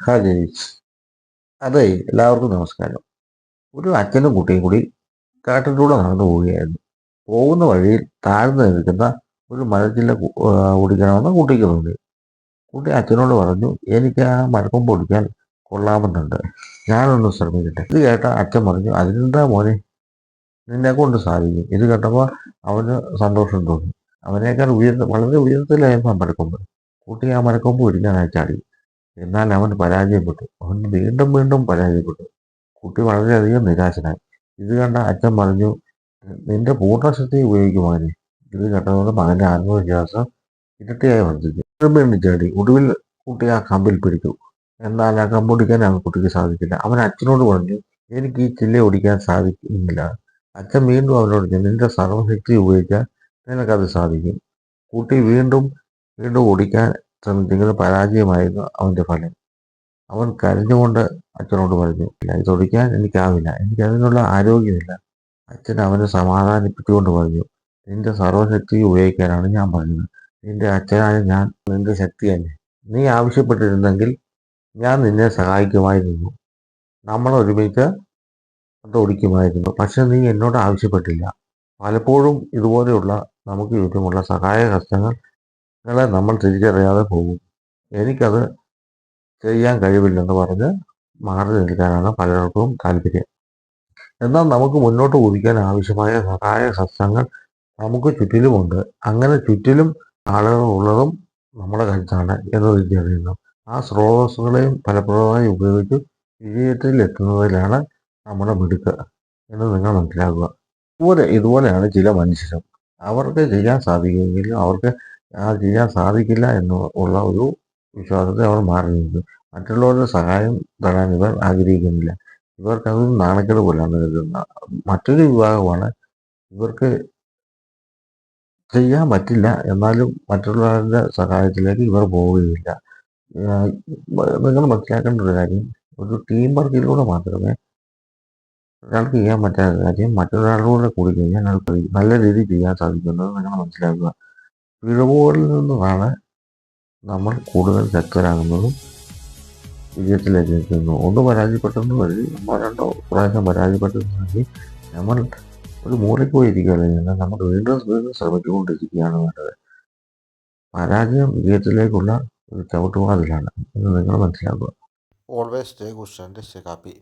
ഹാ ജയിച്ച് അതെ എല്ലാവർക്കും നമസ്കാരം. ഒരു അച്ഛനും കുട്ടിയും കൂടി കാട്ടിലൂടെ നടന്നു പോവുകയായിരുന്നു. പോകുന്ന വഴിയിൽ താഴ്ന്നു നിൽക്കുന്ന ഒരു ആ, ഓടിക്കണമെന്ന് കുട്ടിക്ക് തോന്നി. കുട്ടി അച്ഛനോട് പറഞ്ഞു എനിക്ക് ആ മരക്കൊമ്പ് ഓടിക്കാൻ കൊള്ളാമെന്നുണ്ട്. ഞാനൊന്ന് ശ്രമിക്കട്ടെ. ഇത് കേട്ട അച്ഛൻ പറഞ്ഞു അതിനെന്താ മോനെ? നിന്നെ കൊണ്ട് സാധിക്കും. ഇത് കേട്ടപ്പോൾ അവന് സന്തോഷം തോന്നി. അവനേക്കാൾ ഉയർന്ന വളരെ ഉയരത്തിലായിരുന്നു ആ മരക്കൊമ്പ്. കുട്ടി ആ മരക്കൊമ്പ് പിടിക്കാനായി ചാടി. എന്നാൽ അവൻ പരാജയപ്പെട്ടു. അവൻ വീണ്ടും വീണ്ടും പരാജയപ്പെട്ടു. കുട്ടി വളരെയധികം നിരാശനായി. ഇത് കണ്ട അച്ഛൻ പറഞ്ഞു നിന്റെ പൂർണശക്തി ഉപയോഗിക്കുവാനെ ഇത് കേട്ടതോടെ മകന്റെ ആത്മവിശ്വാസം ഇരട്ടിയായി വർദ്ധിച്ചു. വീണ്ടും ചാടി ഒടുവിൽ കുട്ടി ആ കമ്പിൽ പിടിച്ചു. എന്നാൽ ആ കമ്പ് ഓടിക്കാൻ ആ കുട്ടിക്ക് സാധിക്കില്ല അവൻ അച്ഛനോട് പറഞ്ഞു എനിക്ക് ഈ ചില്ല ഓടിക്കാൻ സാധിക്കുന്നില്ല. അച്ഛൻ വീണ്ടും അവനോട് നിന്റെ സർവശക്തി ഉപയോഗിക്കാൻ നിനക്കത് സാധിക്കും. കുട്ടി വീണ്ടും വീണ്ടും ഓടിക്കാൻ ശ്രമിച്ചെങ്കിലും പരാജയമായിരുന്നു അവന്റെ ഫലം. അവൻ കരഞ്ഞുകൊണ്ട് അച്ഛനോട് പറഞ്ഞു "ഇല്ല, ഇത് ഒടിക്കാൻ എനിക്കാവില്ല. എനിക്ക് അതിനുള്ള ആരോഗ്യമില്ല. അച്ഛൻ അവനെ സമാധാനിപ്പിച്ചുകൊണ്ട് പറഞ്ഞു നിന്റെ സർവശക്തി ഉപയോഗിക്കാനാണ് ഞാൻ പറഞ്ഞത്. നിന്റെ അച്ഛനായ ഞാൻ നിന്റെ ശക്തി തന്നെ. നീ ആവശ്യപ്പെട്ടിരുന്നെങ്കിൽ ഞാൻ നിന്നെ സഹായിക്കുമായിരുന്നു. നമ്മൾ ഒരുമിച്ച് അത് ഒടിക്കുമായിരുന്നു പക്ഷെ നീ എന്നോട് ആവശ്യപ്പെട്ടില്ല. പലപ്പോഴും ഇതുപോലെയുള്ള നമുക്ക് ചുറ്റുമുള്ള സഹായ ഹസ്തങ്ങളെ നമ്മൾ തിരിച്ചറിയാതെ പോകും. എനിക്കത് ചെയ്യാൻ കഴിവില്ലെന്ന് പറഞ്ഞ് മാറി നിൽക്കാനാണ് പലർക്കും താല്പര്യം. എന്നാൽ നമുക്ക് മുന്നോട്ട് കുതിക്കാൻ ആവശ്യമായ സഹായ സസ്യങ്ങൾ നമുക്ക് ചുറ്റിലുമുണ്ട്. അങ്ങനെ ചുറ്റിലും ആളുകൾ ഉള്ളതും നമ്മുടെ കരുത്താണ് എന്ന് തിരിച്ചറിയുന്നു ആ സ്രോതസ്സുകളെയും ഫലപ്രദമായി ഉപയോഗിച്ച് വിജയത്തിൽ എത്തുന്നതിലാണ് നമ്മുടെ മിടുക്ക് എന്ന് നിങ്ങൾ മനസ്സിലാക്കുക. ഇതുപോലെ ഇതുപോലെയാണ് ചില മനുഷ്യരും. അവർക്ക് ചെയ്യാൻ സാധിക്കുമെങ്കിലും അവർക്ക് ആ ചെയ്യാൻ സാധിക്കില്ല എന്ന് ഉള്ള ഒരു വിശ്വാസത്തെ അവർ മാറി നിൽക്കും മറ്റുള്ളവരുടെ സഹായം തരാൻ ഇവർ ആഗ്രഹിക്കുന്നില്ല. ഇവർക്ക് അത് നാണക്കേട് പോലെയാണ് കരുതുന്ന മറ്റൊരു വിഭാഗമാണ് ഇവർക്ക് ചെയ്യാൻ പറ്റില്ല. എന്നാലും മറ്റുള്ളവരുടെ സഹായത്തിലേക്ക് ഇവർ പോവുകയില്ല. നിങ്ങൾ മനസ്സിലാക്കേണ്ട ഒരു കാര്യം ഒരു ടീം വർക്കിലൂടെ മാത്രമേ ഒരാൾക്ക് ചെയ്യാൻ പറ്റാത്ത കാര്യം മറ്റൊരാളുടെ കൂടി കഴിഞ്ഞാൽ നല്ല രീതിയിൽ ചെയ്യാൻ സാധിക്കുന്നത് നിങ്ങൾ മനസ്സിലാക്കുക. പിഴവുകളിൽ നിന്നുമാണ് നമ്മൾ കൂടുതൽ ശക്തരാകുന്നതും വിജയത്തിലേക്ക് എത്തുന്നു. ഒന്ന് പരാജയപ്പെട്ടെന്ന് വഴി രണ്ടോ പ്രാവശ്യം പരാജയപ്പെട്ടെന്ന് നമ്മൾ ഒരു മൂലയ്ക്ക് പോയിരിക്കുകയല്ല നമ്മൾ വീണ്ടും വീണ്ടും ശ്രമിച്ചുകൊണ്ടിരിക്കുകയാണ് വേണ്ടത്. പരാജയം വിജയത്തിലേക്കുള്ള ഒരു ചവിട്ടുവാതിലാണ് എന്ന് നിങ്ങൾ മനസ്സിലാക്കുക. Always stay good ശകാപ്പി.